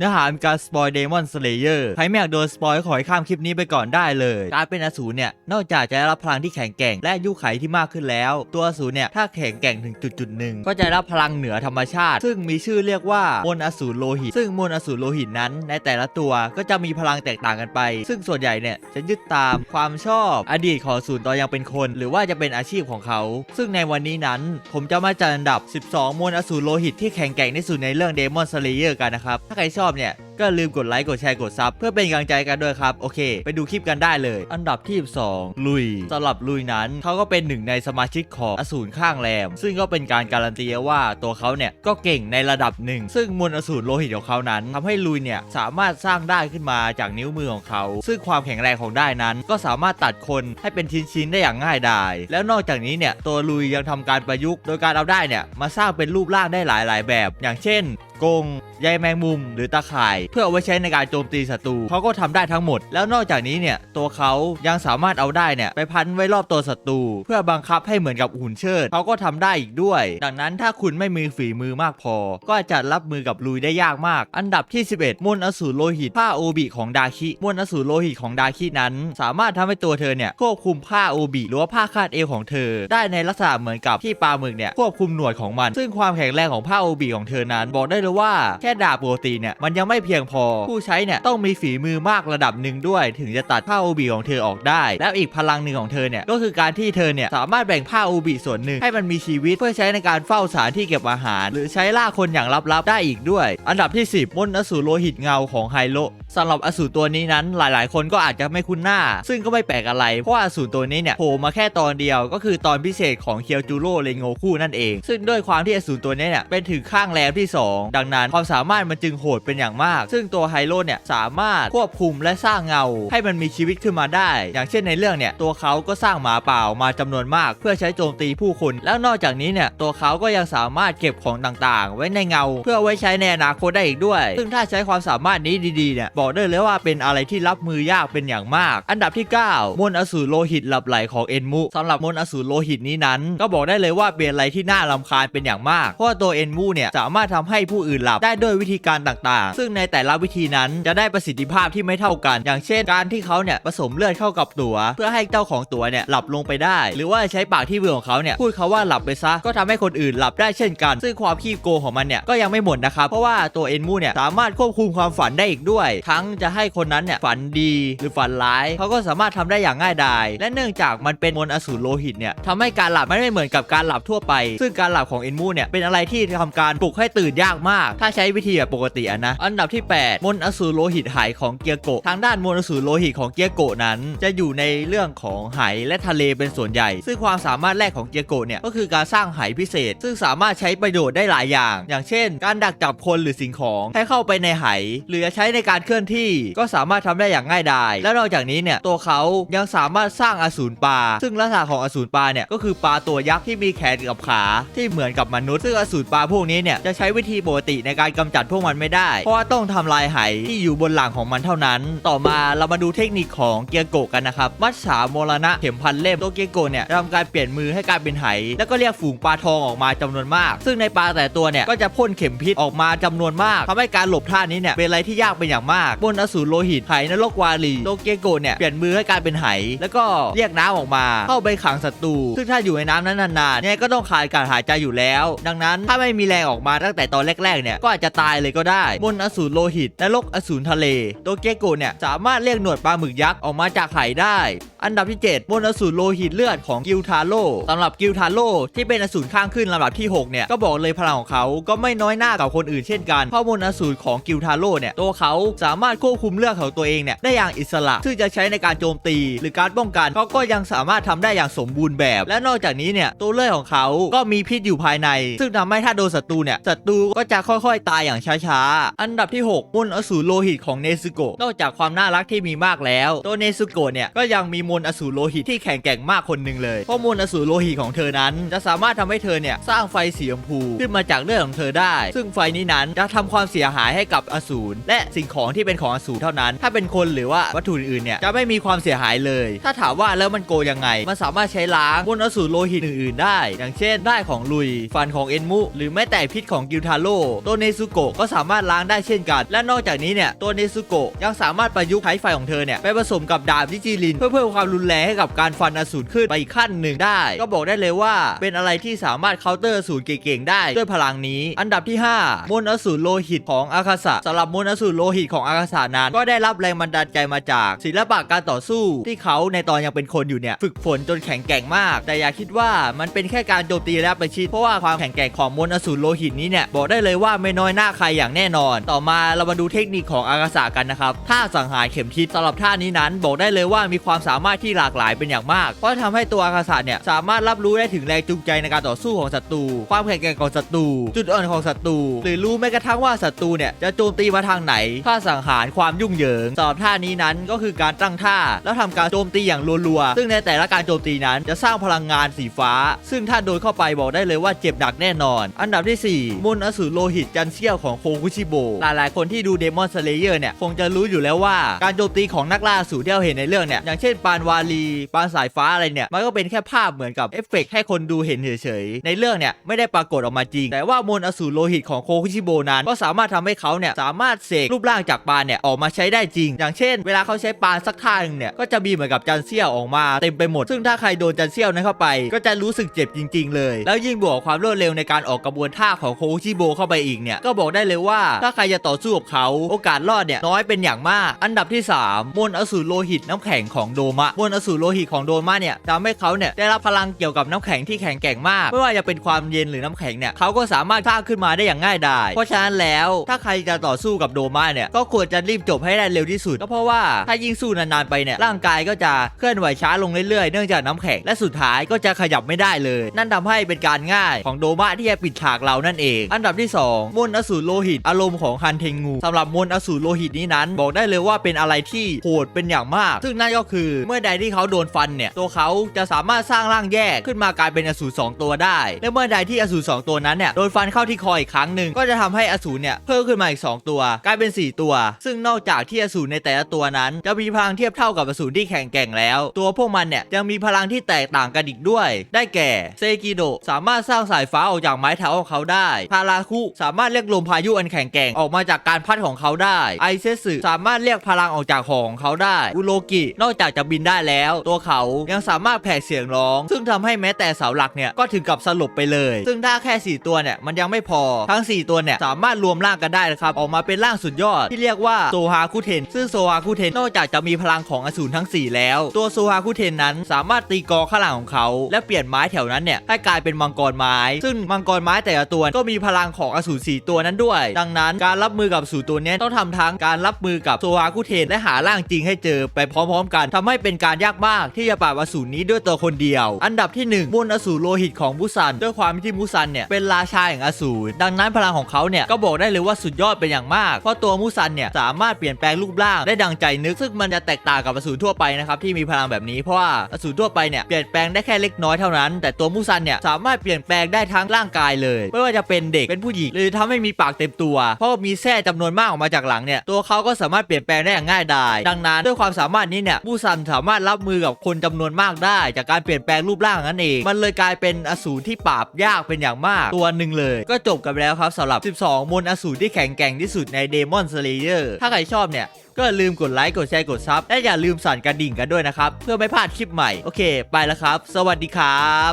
เนื้อหามีการสปอยเดมอนสเลเยอร์ใครไม่อยากโดนสปอยขอให้ข้ามคลิปนี้ไปก่อนได้เลย การเป็นอสูรเนี่ย นอกจากจะได้รับพลังที่แข็งแกร่ง และอายุไขที่มากขึ้นแล้ว ตัวอสูรเนี่ย ถ้าแข็งแกร่งถึงจุดจุดหนึ่งก็จะได้รับพลังเหนือธรรมชาติ ซึ่งมีชื่อเรียกว่ามนต์อสูรโลหิต ซึ่งมนต์อสูรโลหิตนั้น ในแต่ละตัวก็จะมีพลังแตกต่างกันไป ซึ่งส่วนใหญ่เนี่ยจะยึดตามความชอบ อดีตของอสูรตอนยังเป็นคน หรือว่าจะเป็นอาชีพของเขา ซึ่งในวันนี้นั้น ผมจะมาจัดอันดับ 12 มนต์อสูรโลหิตที่แข็งแกร่งที่สุดในเรื่อง Demon Slayer กันนะครับถ้าใครชอบเนี่ย ก็ลืมกดไลค์กดแชร์กดซับเพื่อเป็นกำลังใจกันด้วยครับ โอเค ไปดูคลิปกันได้เลย อันดับที่ 12 ลุยสำหรับลุยนั้นเขาก็เป็นหนึ่งในสมาชิกของอสูรข้างแรม ซึ่งก็เป็นการการันตีว่าตัวเขาเนี่ยก็เก่งในระดับหนึ่ง ซึ่งมวลอสูรโลหิตของเขานั้นทำให้ลุยเนี่ยสามารถสร้างได้ขึ้นมาจากนิ้วมือของเขา ซึ่งความแข็งแรงของได้นั้น ก็สามารถตัดคนให้เป็นชิ้นๆได้อย่างง่ายดาย แล้วนอกจากนี้เนี่ยตัวลุยยังทำการประยุกต์ โดยการเอาได้เนี่ยมาสร้างเป็นรูปร่างได้หลายๆ แบบ อย่างเช่นกงใยแมงมุม หรือตาข่ายเพื่อเอาไว้ใช้ในการโจมตีศัตรูเขาก็ทำได้ทั้งหมด แล้วนอกจากนี้เนี่ยตัวเขายังสามารถเอาได้เนี่ยไปพันไว้รอบตัวศัตรูเพื่อบังคับให้เหมือนกับหุ่นเชิดเขาก็ทำได้อีกด้วย ดังนั้นถ้าคุณไม่มีฝีมือมากพอ ก็จะรับมือกับลุยได้ยากมาก อันดับที่ 11มนต์อสูรโลหิตผ้าโอบิของดาคิมนต์อสูรโลหิตของดาคินั้น สามารถทำให้ตัวเธอเนี่ยควบคุมผ้าโอบิหรือว่าผ้าคาดเอวของเธอ ได้ในลักษณะเหมือนกับที่ปลาหมึกเนี่ยควบคุมหนวดของมัน ซึ่งความแข็งแรงของผ้าโอบิของเธอนั้น บอกได้เลยว่าแค่ดาบปกติเนี่ยมันยังไม่เพียงพอ ผู้ใช้เนี่ยต้องมีฝีมือมากระดับหนึ่งด้วย ถึงจะตัดผ้าโอบิของเธอออกได้ แล้วอีกพลังหนึ่งของเธอเนี่ยก็คือการที่เธอเนี่ยสามารถแบ่งผ้าโอบิส่วนหนึ่งให้มันมีชีวิตเพื่อใช้ในการเฝ้าสารที่เก็บอาหาร หรือใช้ล่าคนอย่างลับๆได้อีกด้วย อันดับที่ 10มนอสูรโลหิตเงาของไฮโลสำหรับอสูรตัวนี้นั้นหลายๆ คนก็อาจจะไม่คุ้นหน้า ซึ่งก็ไม่แปลกอะไร เพราะอสูรตัวนี้เนี่ยโผล่มาแค่ตอนเดียว ก็คือตอนพิเศษของเคียวจูโร่เรโงคุนั่นเอง ซึ่งด้วยความที่อสูรตัวนี้เนี่ยเป็นถึงข้างแรมที่ 2 ดังนั้นความสามารถมันจึงโหดเป็นอย่างมากซึ่งตัวไฮโลเนี่ยสามารถควบคุมและสร้างเงา ให้มันมีชีวิตขึ้นมาได้ อย่างเช่นในเรื่องเนี่ยตัวเขาก็สร้างหมาเปล่ามาจำนวนมาก เพื่อใช้โจมตีผู้คน แล้วนอกจากนี้เนี่ยตัวเขาก็ยังสามารถเก็บของต่างๆ ไว้ในเงา เพื่อไว้ใช้ในอนาคตได้อีกด้วย ซึ่งถ้าใช้ความสามารถนี้ดีๆเนี่ยบอกได้เลยว่าเป็นอะไรที่รับมือยากเป็นอย่างมาก อันดับที่ 9 มนต์อสูรโลหิตหลับไหลของเอ็นมุสำหรับมนต์อสูรโลหิตนี้นั้น ก็บอกได้เลยว่าเป็นอะไรที่น่ารำคาญเป็นอย่างมาก เพราะว่าตัวเอ็นมูเนี่ยสามารถทำให้ผู้อื่นหลับได้ด้วยวิธีการต่างๆ ซึ่งในแต่ละวิธีนั้นจะได้ประสิทธิภาพที่ไม่เท่ากัน อย่างเช่น การที่เขาเนี่ยผสมเลือดเข้ากับตัวเพื่อให้เจ้าของตัวเนี่ยหลับลงไปได้ หรือว่าใช้ปากที่เบือของเขาเนี่ยพูดเขาว่าหลับไปซะก็ทำให้คนอื่นหลับได้เช่นกัน ซึ่งความขี้โกงของมันเนี่ยก็ยังไม่หมดนะครับเพราะว่าตัวเอ็นมูเนี่ยสามารถควบคุมความฝันได้อีกด้วย ทั้งจะให้คนนั้นเนี่ยฝันดีหรือฝันร้ายเขาก็สามารถทำได้อย่างง่ายดายและเนื่องจากมันเป็นมนต์อสูรโลหิตเนี่ยทำให้การหลับมันไม่เหมือนกับการหลับทั่วไป ซึ่งการหลับของเอ็นมูเนี่ยเป็นอะไรที่ทำการปลุกให้ตื่นยากมาก ถ้าใช้วิธีแบบปกติอะนะอันดับที่8 มนอสูรโลหิตไหของเกียโกะ ทางด้านมนอสูรโลหิตของเกียโกะนั้น จะอยู่ในเรื่องของไหและทะเลเป็นส่วนใหญ่ ซึ่งความสามารถแรกของเกียโกะเนี่ย ก็คือการสร้างไหพิเศษ ซึ่งสามารถใช้ประโยชน์ได้หลายอย่าง อย่างเช่น การดักจับคนหรือสิ่งของให้เข้าไปในไหหรือจะใช้ในการเคลื่อนที่ก็สามารถทำได้อย่างง่ายดาย และนอกจากนี้เนี่ยตัวเขายังสามารถสร้างอสูรปลาซึ่งลักษณะของอสูรปลาเนี่ยก็คือปลาตัวยักษ์ที่มีแขนกับขาที่เหมือนกับมนุษย์ซึ่งอสูรปลาพวกนี้เนี่ยจะใช้วิธีปกติในการกำจัดพวกมันไม่ได้ เพราะว่าต้องทำลายไหที่อยู่บนหลังของมันเท่านั้น ต่อมาเรามาดูเทคนิคของเกียโกะกันนะครับ มัจฉามรณะเข็มพันเล่มตัวเกียโกะเนี่ยทำการเปลี่ยนมือให้กลายเป็นไห แล้วก็เรียกฝูงปลาทองออกมาจำนวนมาก ซึ่งในปลาแต่ตัวเนี่ยก็จะพ่นเข็มพิษออกมาจำนวนมากทำให้การหลบท่านี้เนี่ยเป็นอะไรที่ยากเป็นอย่างมาก บนอสูรโลหิตไหนรกวาลีโตเกียโกะเนี่ยเปลี่ยนมือให้กลายเป็นไห แล้วก็เรียกน้ำออกมา เข้าไปขังศัตรู ซึ่งถ้าอยู่ในน้ำนั้นนานๆเนี่ยก็ต้องขาดการหายใจอยู่แล้ว ดังนั้นถ้าไม่มีแรงออกมาตั้งแต่ตอนแรกๆเนี่ยก็อาจจะตายเลยก็ได้บนอสูรโลลหิตนรกอสูรทะเล โตเกโกะเนี่ยสามารถเรียกหนวดปลาหมึกยักษ์ออกมาจากไหได้ อันดับที่7บนอสูรโลหิตเลือดของกิลทาโร่สำหรับกิลทาโร่ที่เป็นอสูรข้างขึ้นลำดับที่ 6 เนี่ย ก็บอกเลยพลังของเขาก็ไม่น้อยหน้ากับคนอื่นเช่นกันเพราะบนอสูรของกิลทาโร่เนี่ยตัวเขาสามารถควบคุมเลือดของตัวเองเนี่ยได้อย่างอิสระซึ่งจะใช้ในการโจมตี หรือการป้องกันเขาก็ยังสามารถทำได้อย่างสมบูรณ์แบบ และนอกจากนี้เนี่ยตัวเลือดของเขาก็มีพิษอยู่ภายใน ซึ่งทำให้ถ้าโดนศัตรูเนี่ยศัตรูก็จะค่อยๆ ตายอย่างช้าๆอันดับที่6 มนต์อสูรโลหิตของเนซึโกะนอกจากความน่ารักที่มีมากแล้ว ตัวเนซึโกะเนี่ยก็ยังมีมนต์อสูรโลหิตที่แข็งแกร่งมากคนหนึ่งเลย เพราะมนต์อสูรโลหิตของเธอนั้น จะสามารถทำให้เธอเนี่ยสร้างไฟสีชมพูขึ้นมาจากเลือดของเธอได้ ซึ่งไฟนี้นั้นจะทำความเสียหายให้กับอสูรและสิ่งของที่เป็นของอสูรเท่านั้น ถ้าเป็นคนหรือว่าวัตถุอื่นเนี่ยจะไม่มีความเสียหายเลย ถ้าถามว่าแล้วมันโกยังไง มันสามารถใช้ล้างมนต์อสูรโลหิตอื่นๆได้ อย่างเช่นได้ของลุย ฟันของเอ็นมุ หรือแม้แต่พิษของกิลทาโร่ตัวเนซุโกะก็สามารถล้างได้เช่นกันและนอกจากนี้เนี่ยตัวเนซุโกะยังสามารถประยุกต์ใช้ไฟของเธอเนี่ยไปผสมกับดาบดิจิลิน เพื่อเพิ่มความรุนแรงให้กับการฟันอสูรขึ้นไปอีกขั้นหนึ่งได้ ก็บอกได้เลยว่า เป็นอะไรที่สามารถเคาน์เตอร์อสูรเก่งๆได้ด้วยพลังนี้ อันดับที่ 5 มนต์อสูรโลหิตของอาคาสะสำหรับมนต์อสูรโลหิตของอาคาสะนั้น ก็ได้รับแรงบันดาลใจมาจากศิลปะการต่อสู้ ที่เขาในตอนยังเป็นคนอยู่เนี่ยฝึกฝนจนแข็งแกร่งมาก แต่อย่าคิดว่ามันเป็นแค่การโจมตีและประชิดเพราะว่าความแข็งแกร่งของมนอสูรโลหิตนี้เนี่ยบอกได้เลยว่าไม่น้อยหน้าใครอย่างแน่นอน ต่อมาเรามาดูเทคนิคของอากาสะกันนะครับท่าสังหารเข็มทิศสำหรับท่านี้นั้นบอกได้เลยว่ามีความสามารถที่หลากหลายเป็นอย่างมาก เพราะทำให้ตัวอากาสะเนี่ยสามารถรับรู้ได้ถึงแรงจูงใจในการต่อสู้ของศัตรู ความแข็งแกร่งของศัตรู จุดอ่อนของศัตรู หรือรู้แม้กระทั่งว่าศัตรูเนี่ยจะโจมตีมาทางไหนท่าสังหารความยุ่งเหยิงสำหรับท่านี้นั้นก็คือการตั้งท่า แล้วทำการโจมตีอย่างรัวๆ ซึ่งในแต่ละการโจมตีนั้นจะสร้างพลังงานสีฟ้า ซึ่งถ้าโดนเข้าไปบอกได้เลยว่าเจ็บหนักแน่นอน อันดับที่ 4มนอสูรโลหิตจันเซี่ยวของโคคุชิโบหลายๆคนที่ดูเดมอนสเลเยอร์เนี่ยคงจะรู้อยู่แล้วว่าการโจมตีของนักล่าสูรที่เราเห็นในเรื่องเนี่ยอย่างเช่นปานวาลีปานสายฟ้าอะไรเนี่ยมันก็เป็นแค่ภาพเหมือนกับเอฟเฟกต์ให้คนดูเห็นเฉยๆในเรื่องเนี่ยไม่ได้ปรากฏออกมาจริง แต่ว่ามนต์อสูรโลหิตของโคคุชิโบนั้นก็สามารถทำให้เขาเนี่ยสามารถเสกรูปร่างจากปานเนี่ยออกมาใช้ได้จริง อย่างเช่น เวลาเขาใช้ปานสักท่าหนึงเนี่ยก็จะมีเหมือนกับจันเซี่ยวออกมาเต็มไปหมด ซึ่งถ้าใครโดนจันเซี่ยวนั้นเข้าไป ก็จะรู้สึกเจ็บจริง ๆ เลย แล้วยิ่งบวกความรวดเร็วในการออกกระบวนท่าของโคคุชิโบเข้าไปอีกเนี่ยก็บอกได้เลยว่าถ้าใครจะต่อสู้กับเขาโอกาสรอดเนี่ยน้อยเป็นอย่างมาก อันดับที่ 3มนต์อสูรโลหิตน้ำแข็งของโดมะมนต์อสูรโลหิตของโดมะเนี่ยทำให้เขาเนี่ยได้รับพลังเกี่ยวกับน้ำแข็งที่แข็งแกร่งมาก ไม่ว่าจะเป็นความเย็นหรือน้ำแข็งเนี่ยเขาก็สามารถสร้างขึ้นมาได้อย่างง่ายดายเพราะฉะนั้นแล้วถ้าใครจะต่อสู้กับโดมะเนี่ยก็ควรจะรีบจบให้ได้เร็วที่สุดก็เพราะว่าถ้ายิ่งสู้นานๆไปเนี่ยร่างกายก็จะเคลื่อนไหวช้าลงเรื่อยๆเนื่องจากน้ำแข็งและสุดท้ายก็จะขยับไม่ได้เลย นั่นทำให้เป็นการง่ายของโดมะที่จะปิดฉากเรานั่นเอง อันดับที่ 2มนต์อสูรโลหิตอารมณ์ของฮันเทงูสำหรับมนต์อสูรโลหิตนี้นั้น บอกได้เลยว่าเป็นอะไรที่โหดเป็นอย่างมาก ซึ่งนั่นก็คือเมื่อใดที่เขาโดนฟันเนี่ยตัวเขาจะสามารถสร้างร่างแยกขึ้นมากลายเป็นอสูรสองตัวได้ และเมื่อใดที่อสูรสองตัวนั้นเนี่ยโดนฟันเข้าที่คออีกครั้งหนึ่งก็จะทำให้อสูรเนี่ยเพิ่มขึ้นมาอีก 2 ตัว กลายเป็น 4 ตัว ซึ่งนอกจากที่อสูรในแต่ละตัวนั้น จะมีพลังเทียบเท่ากับอสูรที่แข็งแกร่งแล้ว ตัวพวกมันเนี่ยยังมีพลังที่แตกต่างกันอีกด้วย ได้แก่เซกิโดสามารถสร้างสายฟ้าออกจากไม้เท้าของเขาได้พาราคุสามารถเรียกลมพายุอันแข็งแกร่งออกมาจากการพัดของเขาได้ ไอเซสึสามารถเรียกพลังออกจากหอของเขาได้ อุโรกิ นอกจากจะบินได้แล้ว ตัวเขายังสามารถแผ่เสียงร้อง ซึ่งทำให้แม้แต่เสาหลักเนี่ย ก็ถึงกับสลบไปเลย ซึ่งถ้าแค่ 4 ตัวเนี่ย มันยังไม่พอ ทั้ง 4 ตัวเนี่ย สามารถรวมร่างกันได้นะครับ ออกมาเป็นร่างสุดยอด ที่เรียกว่าโซฮาคุเทน ซึ่งโซฮาคุเทน นอกจากจะมีพลังของอสูรทั้ง 4 แล้ว ตัวโซฮาคุเทนนั้นสามารถตีกอข้างหลังของเขา และเปลี่ยนไม้แถวนั้นเนี่ยให้กลายเป็นมังกรไม้ ซึ่งมังกรไม้แต่ละตัวก็มีพลังของอสูรสีตัวนั้นด้วย ดังนั้นการรับมือกับสูรตัวนี้ต้องทำทั้งการรับมือกับโซฮาคุเทนและหาร่างจริงให้เจอไปพร้อมๆ กันทำให้เป็นการยากมากที่จะปราบอสูรนี้ด้วยตัวคนเดียว อันดับที่ 1มนต์อสูรโลหิตของมุซัน ด้วยความที่มุซันเนี่ยเป็นราชาแห่งอสูรดังนั้นพลังของเขาเนี่ยก็บอกได้เลยว่าสุดยอดเป็นอย่างมาก เพราะตัวมุซันเนี่ยสามารถเปลี่ยนแปลงรูปร่างได้ดังใจนึกซึ่งมันจะแตกต่างกับอสูรทั่วไปนะครับที่มีพลังแบบนี้เพราะว่าอสูรทั่วไปเนี่ยเปลี่ยนแปลงได้แค่เล็กน้อยเท่านั้น แต่ตัวมุซันเนี่ยสามารถเปลี่ยนแปลงได้ทั้งร่างกายเลย ไม่ว่าจะเป็นเด็กเป็นผู้หญิงหรือทำให้มีปากเต็มตัว เพราะมีแส้จำนวนมากออกมาจากหลังเนี่ยตัวเขาก็สามารถเปลี่ยนแปลงได้อย่างง่ายดายดังนั้นด้วยความสามารถนี้เนี่ยมุซันสามารถรับมือกับคนจำนวนมากได้ จากการเปลี่ยนแปลงรูปร่างนั่นเองมันเลยกลายเป็นอสูรที่ปราบยากเป็นอย่างมากตัวหนึ่งเลย ก็จบกันแล้วครับสำหรับ 12 มนต์อสูรที่แข็งแกร่งที่สุดใน Demon Slayer ถ้าใครชอบเนี่ยก็ลืมกดไลค์กดแชร์กดซับและอย่าลืมสั่นกระดิ่งกันด้วยนะครับ เพื่อไม่พลาดคลิปใหม่ โอเค ไปแล้วครับ สวัสดีครับ